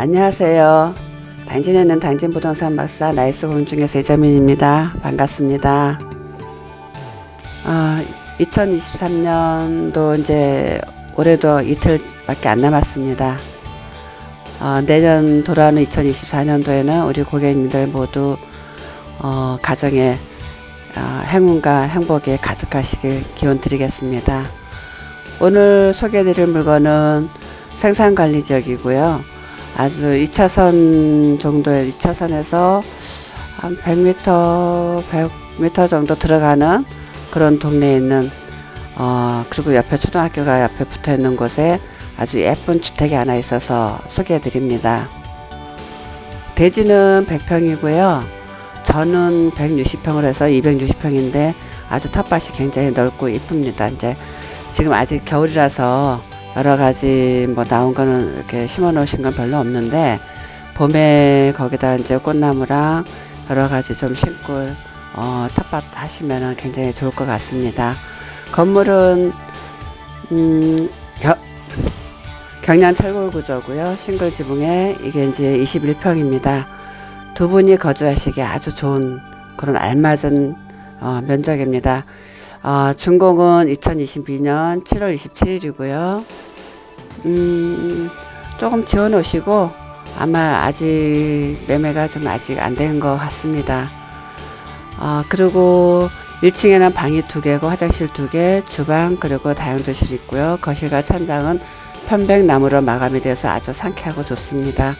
안녕하세요. 당진에는 당진 부동산 박사 나이스 홈 중에서 이재민입니다. 반갑습니다. 아, 2023년도 이제 올해도 이틀밖에 안 남았습니다. 어, 내년 돌아오는 2024년도에는 우리 고객님들 모두 어, 가정에 어, 행운과 행복이 가득하시길 기원 드리겠습니다. 오늘 소개해드릴 물건은 생산관리 지역이고요. 아주 2차선 정도의 2차선에서 한 100m, 100m 정도 들어가는 그런 동네에 있는 어, 그리고 옆에 초등학교가 옆에 붙어 있는 곳에 아주 예쁜 주택이 하나 있어서 소개해 드립니다. 대지는 100평이고요. 전은 160평을 해서 260평인데 아주 텃밭이 굉장히 넓고 이쁩니다. 이제 지금 아직 겨울이라서 여러 가지 뭐 나온 거는 이렇게 심어 놓으신 건 별로 없는데 봄에 거기다 이제 꽃나무랑 여러 가지 좀 심고 어, 텃밭 하시면은 굉장히 좋을 것 같습니다. 건물은 음, 겨, 경량 철골 구조고요. 싱글 지붕에 이게 이제 21평입니다. 두 분이 거주하시기에 아주 좋은 그런 알맞은 어, 면적입니다. 어, 준공은 2022년 7월 27일이고요. 음, 조금 지어 놓으시고 아마 아직 매매가 좀 아직 안 된 것 같습니다. 아, 그리고 1층에는 방이 두 개고 화장실 두 개, 주방 그리고 다용도실 있고요. 거실과 천장은 편백나무로 마감이 돼서 아주 상쾌하고 좋습니다.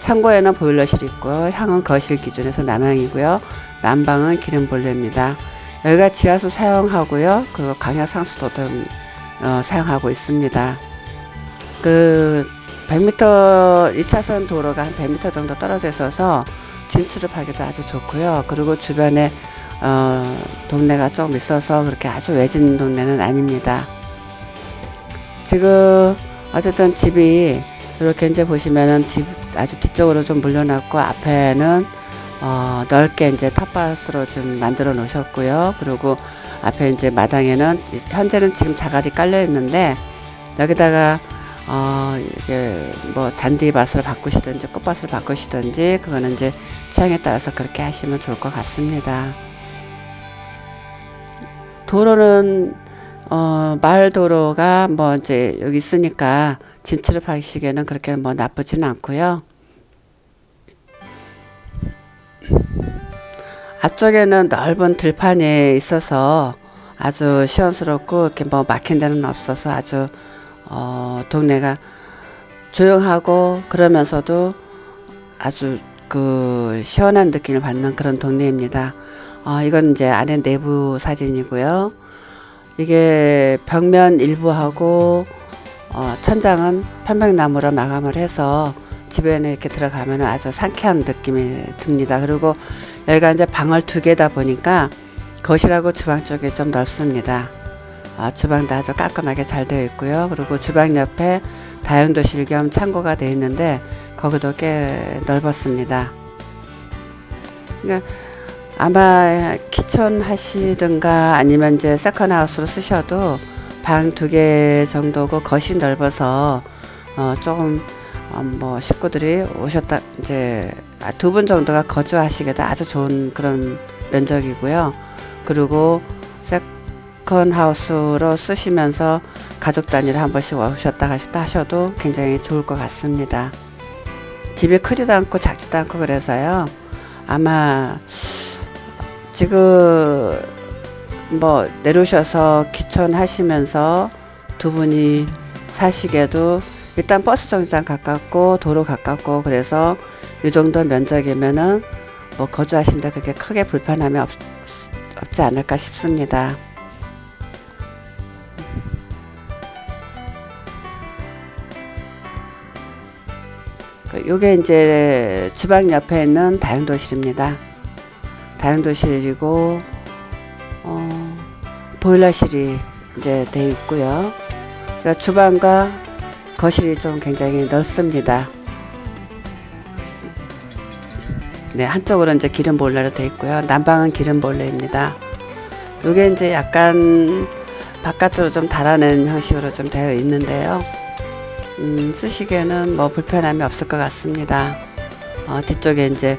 창고에는 보일러실 있고 향은 거실 기준에서 남향이고요. 난방은 기름볼레입니다. 여기가 지하수 사용하고요. 그리고 강약 상수도도 어, 사용하고 있습니다. 그 100m 2차선 도로가 한 100m 정도 떨어져 있어서 진출입하기도 아주 좋고요. 그리고 주변에 어, 동네가 좀 있어서 그렇게 아주 외진 동네는 아닙니다. 지금 어쨌든 집이 이렇게 이제 보시면은 집 아주 뒤쪽으로 좀 물려놨고 앞에는 어, 넓게 이제 텃밭으로 좀 만들어 놓으셨고요. 그리고 앞에 이제 마당에는 현재는 지금 자갈이 깔려 있는데 여기다가 어, 이게 뭐 잔디밭을 바꾸시든지 꽃밭을 바꾸시든지 그거는 이제 취향에 따라서 그렇게 하시면 좋을 것 같습니다. 도로는 어, 마을 도로가 뭐 이제 여기 있으니까 진출을 하시기에는 그렇게 뭐 나쁘지는 않고요. 앞쪽에는 넓은 들판이 있어서 아주 시원스럽고 이렇게 뭐 막힌 데는 없어서 아주 어, 동네가 조용하고 그러면서도 아주 그 시원한 느낌을 받는 그런 동네입니다. 어, 이건 이제 안에 내부 사진이고요. 이게 벽면 일부하고 어, 천장은 편백나무로 마감을 해서 집에는 이렇게 들어가면 아주 상쾌한 느낌이 듭니다. 그리고 여기가 이제 방을 두 개다 보니까 거실하고 주방 쪽이 좀 넓습니다. 아, 주방도 아주 깔끔하게 잘 되어 있고요. 그리고 주방 옆에 다용도실 겸 창고가 되어 있는데 거기도 꽤 넓었습니다. 그러니까 아마 키천 하시든가 아니면 이제 세컨 하우스로 쓰셔도 방 두 개 정도고 거실 넓어서 어, 조금 어, 뭐 식구들이 오셨다 이제 아, 두분 정도가 거주하시기에도 아주 좋은 그런 면적이고요. 그리고 세컨 하우스로 쓰시면서 가족 단위로 한 번씩 오셨다 가셨다 하셔도 굉장히 좋을 것 같습니다. 집이 크지도 않고 작지도 않고 그래서요. 아마 지금 뭐 내려오셔서 기촌 하시면서 두 분이 사시기에도 일단 버스 정류장 가깝고 도로 가깝고 그래서 이 정도 면적이면은 뭐 거주하신데 그렇게 크게 불편함이 없, 없지 않을까 싶습니다. 요게 이제 주방 옆에 있는 다용도실입니다. 다용도실이고 어, 보일러실이 이제 돼 있고요. 그러니까 주방과 거실이 좀 굉장히 넓습니다. 네, 한쪽으로 이제 기름 보일러로 돼 있고요. 난방은 기름 보일러입니다. 요게 이제 약간 바깥으로 좀 달아낸 형식으로 좀 되어 있는데요. 음, 쓰시기에는 뭐 불편함이 없을 것 같습니다. 어, 뒤쪽에 이제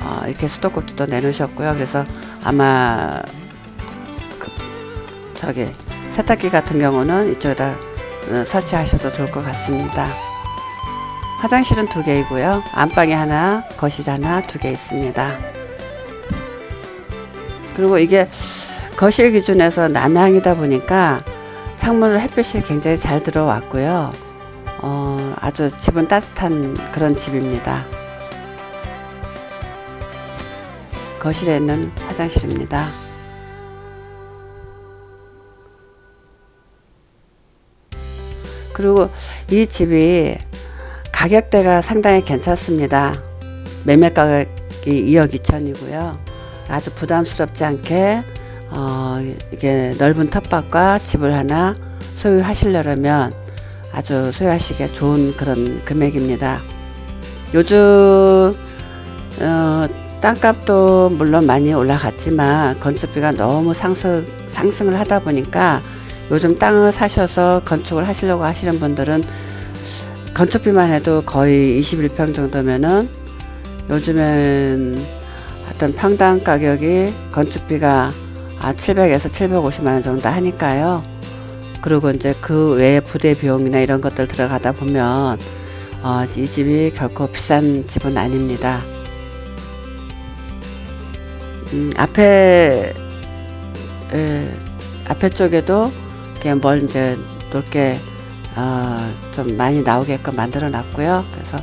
어, 이렇게 수도꼭지도 내놓으셨고요. 그래서 아마 그, 저기 세탁기 같은 경우는 이쪽에다 어, 설치하셔도 좋을 것 같습니다. 화장실은 두 개이고요. 안방에 하나, 거실 하나, 두 개 있습니다. 그리고 이게 거실 기준에서 남향이다 보니까 창문으로 햇빛이 굉장히 잘 들어왔고요. 어, 아주 집은 따뜻한 그런 집입니다. 거실에는 화장실입니다. 그리고 이 집이 가격대가 상당히 괜찮습니다. 매매 가격이 2억 2천이고요. 아주 부담스럽지 않게 어, 이게 넓은 텃밭과 집을 하나 소유하시려면 아주 소유하시기에 좋은 그런 금액입니다. 요즘 어, 땅값도 물론 많이 올라갔지만 건축비가 너무 상승, 상승을 하다 보니까 요즘 땅을 사셔서 건축을 하시려고 하시는 분들은 건축비만 해도 거의 21평 정도면은 요즘엔 어떤 평당 가격이 건축비가 아 700에서 750만 원 정도 하니까요. 그리고 이제 그 외에 부대 비용이나 이런 것들 들어가다 보면 어, 이 집이 결코 비싼 집은 아닙니다. 음, 앞에 에, 앞에 쪽에도 그냥 뭘 이제 넓게 어, 좀 많이 나오게끔 만들어 놨고요. 그래서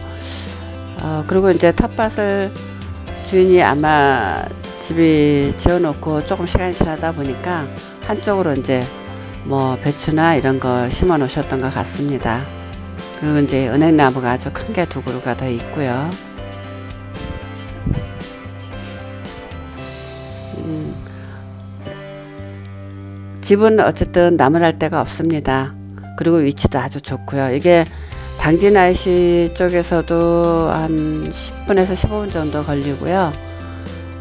어, 그리고 이제 텃밭을 주인이 아마 집이 지어놓고 조금 시간이 지나다 보니까 한쪽으로 이제 뭐 배추나 이런 거 심어 놓으셨던 것 같습니다. 그리고 이제 은행나무가 아주 큰 게 두 그루가 더 있고요. 음, 집은 어쨌든 나무랄 데가 없습니다. 그리고 위치도 아주 좋고요. 이게 당진IC 쪽에서도 한 10분에서 15분 정도 걸리고요.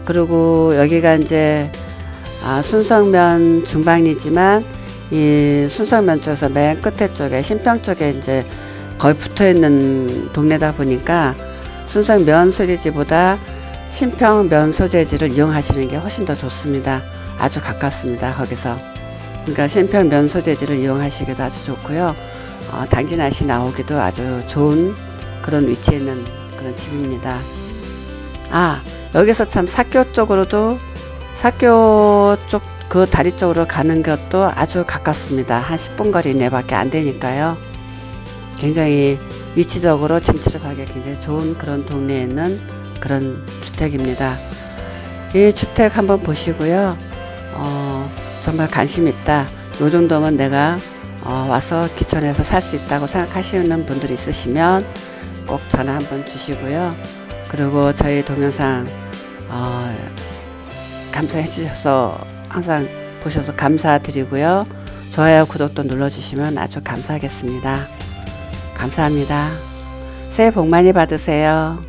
그리고 여기가 이제 아, 순성면 중방이지만 이 순성면 쪽에서 맨 끝에 쪽에 신평 쪽에 이제 거의 붙어 있는 동네다 보니까 순성 면 소재지보다 신평 면 소재지를 이용하시는 게 훨씬 더 좋습니다. 아주 가깝습니다. 거기서. 그러니까 신평 면 소재지를 이용하시기도 아주 좋고요. 어, 당진아시 나오기도 아주 좋은 그런 위치에 있는 그런 집입니다. 아, 여기서 참 사교 쪽으로도 사교 쪽 그 다리 쪽으로 가는 것도 아주 가깝습니다. 한 10분 거리 내밖에 안 되니까요. 굉장히 위치적으로 진출하기 굉장히 좋은 그런 동네에 있는 그런 주택입니다. 이 주택 한번 보시고요. 어, 정말 관심 있다. 요 정도면 내가 어, 와서 기촌에서 살 수 있다고 생각하시는 분들이 있으시면 꼭 전화 한번 주시고요. 그리고 저희 동영상 어, 감사해 주셔서 항상 보셔서 감사드리고요. 좋아요, 구독도 눌러주시면 아주 감사하겠습니다. 감사합니다. 새해 복 많이 받으세요.